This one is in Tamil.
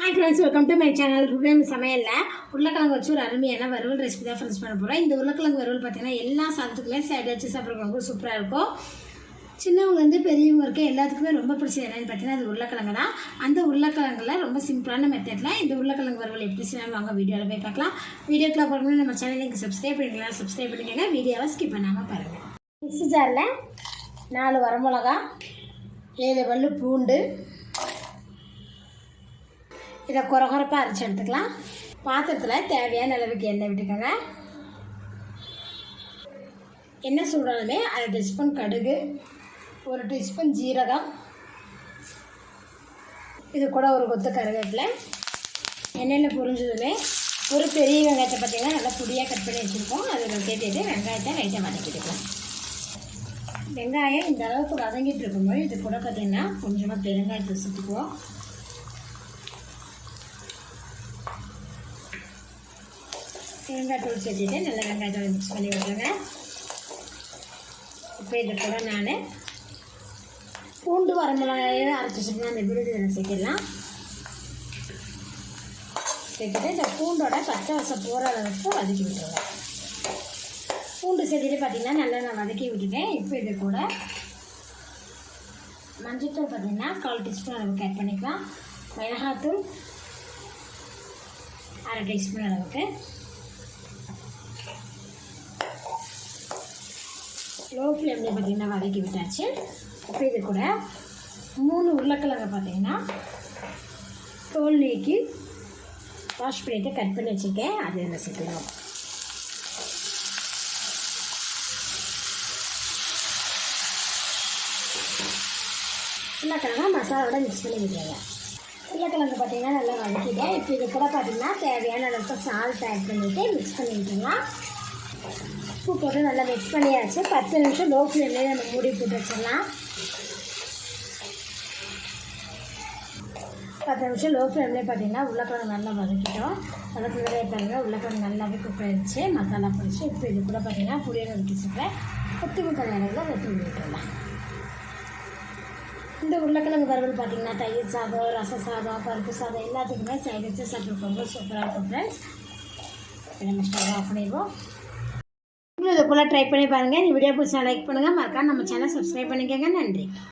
Hi friends welcome to my channel ருபேம் சமையலில் உருளைக்கிழங்கு வச்சு ஒரு அருமையான வறுவல் ரெசிபி தான் ஃப்ரெண்ட்ஸ் பண்ண போகிறோம் இந்த உருளைக்கிழங்கு வறுவல் பார்த்தீங்கன்னா எல்லா சாதத்துக்குமே சைடு வச்சு சாப்பிட்றவங்க சூப்பராக இருக்கும். சின்னவங்கலேருந்து பெரியவங்க இருக்க எல்லாத்துக்குமே ரொம்ப பிடிச்சது என்னென்னு பார்த்தீங்கன்னா அது உருளைக்கிழங்கு தான். அந்த உருளைக்கிழங்குல ரொம்ப சிம்பிளான மெத்தடில் இந்த உருளைக்கிழங்கு வறுவல் எப்படி செய்யலாம் வாங்க வீடியோவில் போய் பார்க்கலாம். வீடியோக்குள்ள போகணும்னு நம்ம சேனலுக்கு சப்ஸ்கிரைப் பண்ணிக்கலாம் சப்ஸ்கிரைப் பண்ணிக்கோங்க. வீடியோவை ஸ்கிப் பண்ணாமல் பாருங்கள் மிக்ஸி ஜாரில் நாலு வரமிளகா ஏழு பல்லு பூண்டு இதை குறகுறப்பாக அரைச்சி எடுத்துக்கலாம். பாத்திரத்தில் தேவையான அளவுக்கு எண்ணெய் விட்டுக்கோங்க. எண்ணெய் சூடாலுமே அரை டீஸ்பூன் கடுகு ஒரு டீஸ்பூன் ஜீரகம். இது கூட ஒரு கொத்து கருவேப்பிலை. எண்ணெயில் புரிஞ்சதுமே ஒரு பெரிய வெங்காயத்தை பார்த்தீங்கன்னா நல்லா பொடியாக கட் பண்ணி வச்சுருக்கோம். அதில் சேர்த்துட்டு வெங்காயத்தை லைட்டாக வதக்கிட்டுக்கலாம் வெங்காயம் இந்த அளவுக்கு வதங்கிட்டு இருக்கும்போது இது கூட பார்த்திங்கன்னா கொஞ்சமாக பெருங்காயத்தை சுற்றுக்குவோம் தேங்காய் தூள் சேர்த்துட்டு நல்லா வெங்காயத்தை மிக்ஸ் பண்ணி விட்டுருங்க இப்போ இது கூட நான் பூண்டு வரமிளகாயும் அரைச்சி வச்சுருக்கேன் அந்த விருது இதில் சேர்க்கலாம் சேர்த்துட்டு இந்த பூண்டோட பச்சை வசம் போகிற அளவுக்கு வதக்கி விட்டுருவேன் பூண்டு சேர்த்துட்டு பார்த்தீங்கன்னா நல்லா நான் வதக்கி விட்டுட்டேன். இப்போ இது கூட மஞ்சத்தூள் பார்த்தீங்கன்னா கால் டீஸ்பூன் அளவுக்கு ஆட் பண்ணிக்கலாம். மிளகாத்தூள் அரை டீஸ்பூன் அளவுக்கு. ஸ்லோ ஃப்ளேமில் பார்த்திங்கன்னா வதக்கி விட்டாச்சு. இப்போ இது கூட மூணு உருளைக்கிழங்க பார்த்தீங்கன்னா தோல் நீக்கி வாஷ் பண்ணிவிட்டு கட் பண்ணி வச்சுருக்கேன். அது என்ன சேர்த்துக்கணும் உருளைக்கிழங்க மசாலாவோட மிக்ஸ் பண்ணி விட்டுருங்க உருளைக்கிழங்கு பார்த்தீங்கன்னா நல்லா வதக்கிட்டேன். இப்போ இது கூட பார்த்தீங்கன்னா தேவையான அளவுக்கு சால்ட் ஆட் பண்ணிவிட்டு மிக்ஸ் பண்ணி விட்டுருலாம் உப்பு போட்டு நல்லா மிக்ஸ் பண்ணியாச்சு. பத்து நிமிஷம் லோ ஃப்ளேம்லேயே நம்ம மூடி போட்டு வச்சிடலாம். பத்து நிமிஷம் லோ ஃப்ளேம்லேயே பார்த்தீங்கன்னா உருளைக்கிழங்கு நல்லா வதக்கிட்டோம். வதக்கினதே பாருங்கள் உருளைக்கிழங்கு நல்லாவே குக் ஆயிடுச்சு மசாலா பிடிச்சி இப்போ இது கூட பார்த்தீங்கன்னா புளியை நறுக்கி வச்சுருக்கேன் கொத்தி முட்டை நேரத்தில் விட்டுடலாம். இந்த உருளைக்கிழங்கு வறுவல் பார்த்தீங்கன்னா தயிர் சாதம் ரச சாதம் பருப்பு சாதம் எல்லாத்துக்குமே சைடு வச்சு ரொம்ப சூப்பராக இருக்கும் ஃப்ரெண்ட்ஸ் நம்ம ஸ்டவ் ஆஃப் பண்ணிடுவோம். போல் ட்ரை பண்ணி பாருங்கள் இந்த வீடியோ பிடிச்சா லைக் பண்ணுங்கள் மறக்காம நம்ம சேனல் சப்ஸ்கிரைப் பண்ணிக்கோங்க. நன்றி.